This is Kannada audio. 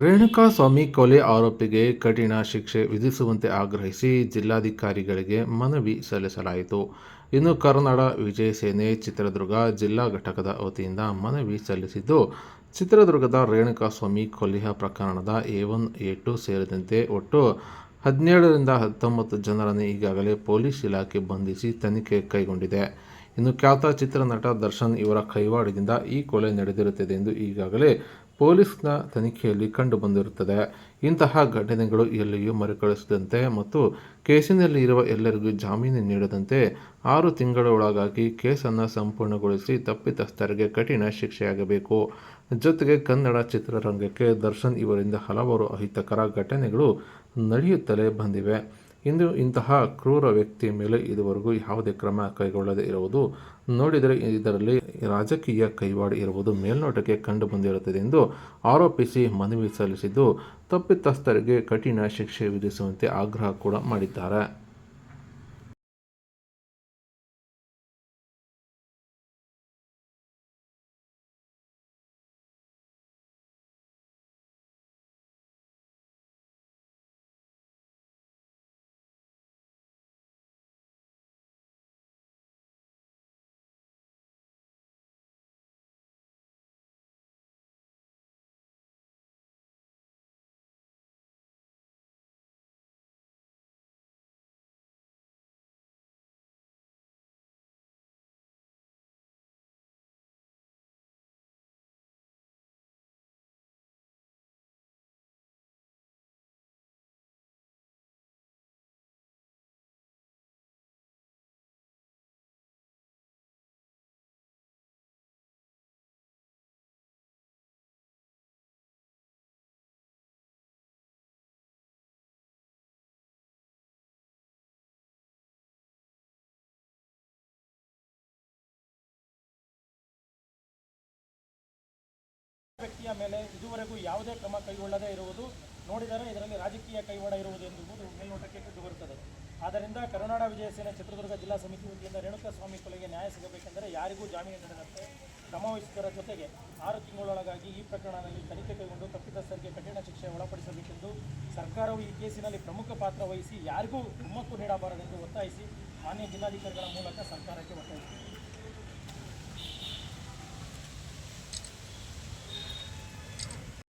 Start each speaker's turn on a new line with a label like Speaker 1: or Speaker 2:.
Speaker 1: ರೇಣುಕಾಸ್ವಾಮಿ ಕೊಲೆ ಆರೋಪಿಗೆ ಕಠಿಣ ಶಿಕ್ಷೆ ವಿಧಿಸುವಂತೆ ಆಗ್ರಹಿಸಿ ಜಿಲ್ಲಾಧಿಕಾರಿಗಳಿಗೆ ಮನವಿ ಸಲ್ಲಿಸಲಾಯಿತು. ಇನ್ನು ಕರ್ನಾಡ ವಿಜಯ ಸೇನೆ ಚಿತ್ರದುರ್ಗ ಜಿಲ್ಲಾ ಘಟಕದ ವತಿಯಿಂದ ಮನವಿ ಸಲ್ಲಿಸಿದ್ದು, ಚಿತ್ರದುರ್ಗದ ರೇಣುಕಾಸ್ವಾಮಿ ಕೊಲೆಯ ಪ್ರಕರಣದ ಎ ಒನ್ ಎ ಟು ಸೇರಿದಂತೆ ಒಟ್ಟು ಹದಿನೇಳರಿಂದ ಹತ್ತೊಂಬತ್ತು ಜನರನ್ನು ಈಗಾಗಲೇ ಪೊಲೀಸ್ ಇಲಾಖೆ ಬಂಧಿಸಿ ತನಿಖೆ ಕೈಗೊಂಡಿದೆ. ಇನ್ನು ಖ್ಯಾತ ಚಿತ್ರನಟ ದರ್ಶನ್ ಇವರ ಕೈವಾಡದಿಂದ ಈ ಕೊಲೆ ನಡೆದಿರುತ್ತದೆ ಎಂದು ಈಗಾಗಲೇ ಪೊಲೀಸ್ನ ತನಿಖೆಯಲ್ಲಿ ಕಂಡುಬಂದಿರುತ್ತದೆ. ಇಂತಹ ಘಟನೆಗಳು ಎಲ್ಲಿಯೂ ಮರುಕಳಿಸದಂತೆ ಮತ್ತು ಕೇಸಿನಲ್ಲಿ ಇರುವ ಎಲ್ಲರಿಗೂ ಜಾಮೀನು ನೀಡದಂತೆ ಆರು ತಿಂಗಳ ಒಳಗಾಗಿ ಕೇಸನ್ನು ಸಂಪೂರ್ಣಗೊಳಿಸಿ ತಪ್ಪಿತಸ್ಥರಿಗೆ ಕಠಿಣ ಶಿಕ್ಷೆಯಾಗಬೇಕು. ಜೊತೆಗೆ ಕನ್ನಡ ಚಿತ್ರರಂಗಕ್ಕೆ ದರ್ಶನ್ ಇವರಿಂದ ಹಲವಾರು ಅಹಿತಕರ ಘಟನೆಗಳು ನಡೆಯುತ್ತಲೇ ಬಂದಿವೆ. ಇಂದು ಇಂತಹ ಕ್ರೂರ ವ್ಯಕ್ತಿಯ ಮೇಲೆ ಇದುವರೆಗೂ ಯಾವುದೇ ಕ್ರಮ ಕೈಗೊಳ್ಳದೇ ಇರುವುದು ನೋಡಿದರೆ ಇದರಲ್ಲಿ ರಾಜಕೀಯ ಕೈವಾಡ ಇರುವುದು ಮೇಲ್ನೋಟಕ್ಕೆ ಕಂಡು ಬಂದಿರುತ್ತದೆ ಎಂದು ಆರೋಪಿಸಿ ಮನವಿ ಸಲ್ಲಿಸಿದ್ದು, ತಪ್ಪಿತಸ್ಥರಿಗೆ ಕಠಿಣ ಶಿಕ್ಷೆ ವಿಧಿಸುವಂತೆ ಆಗ್ರಹ ಕೂಡ ಮಾಡಿದ್ದಾರೆ.
Speaker 2: ವ್ಯಕ್ತಿಯ ಮೇಲೆ ಇದುವರೆಗೂ ಯಾವುದೇ ಕ್ರಮ ಕೈಗೊಳ್ಳದೇ ಇರುವುದು ನೋಡಿದರೆ ಇದರಲ್ಲಿ ರಾಜಕೀಯ ಕೈವಾಡ ಇರುವುದು ಎಂಬುದು ಮೇಲ್ನೋಟಕ್ಕೆ ಕಂಡುಬರುತ್ತದೆ ಆದ್ದರಿಂದ ಕರುನಾಡ ವಿಜಯ ಸೇನೆ ಚಿತ್ರದುರ್ಗ ಜಿಲ್ಲಾ ಸಮಿತಿ ವತಿಯಿಂದ ರೇಣುಕಾಸ್ವಾಮಿ ಕೊಲೆಗೆ ನ್ಯಾಯ ಸಿಗಬೇಕೆಂದರೆ ಯಾರಿಗೂ ಜಾಮೀನು ನೀಡದಂತೆ ಕ್ರಮ ವಹಿಸುವುದರ ಜೊತೆಗೆ ಆರು ತಿಂಗಳೊಳಗಾಗಿ ಈ ಪ್ರಕರಣದಲ್ಲಿ ತನಿಖೆ ಕೈಗೊಂಡು ತಪ್ಪಿತಸ್ಥರಿಗೆ ಕಠಿಣ ಶಿಕ್ಷೆ ಒಳಪಡಿಸಬೇಕೆಂದು ಸರ್ಕಾರವು ಈ ಕೇಸಿನಲ್ಲಿ ಪ್ರಮುಖ ಪಾತ್ರ ವಹಿಸಿ ಯಾರಿಗೂ ಕುಮ್ಮಕ್ಕು ನೀಡಬಾರದೆಂದು ಒತ್ತಾಯಿಸಿ ಮಾನ್ಯ ಜಿಲ್ಲಾಧಿಕಾರಿಗಳ ಮೂಲಕ ಸರ್ಕಾರಕ್ಕೆ ಒತ್ತಾಯಿಸಿದೆ.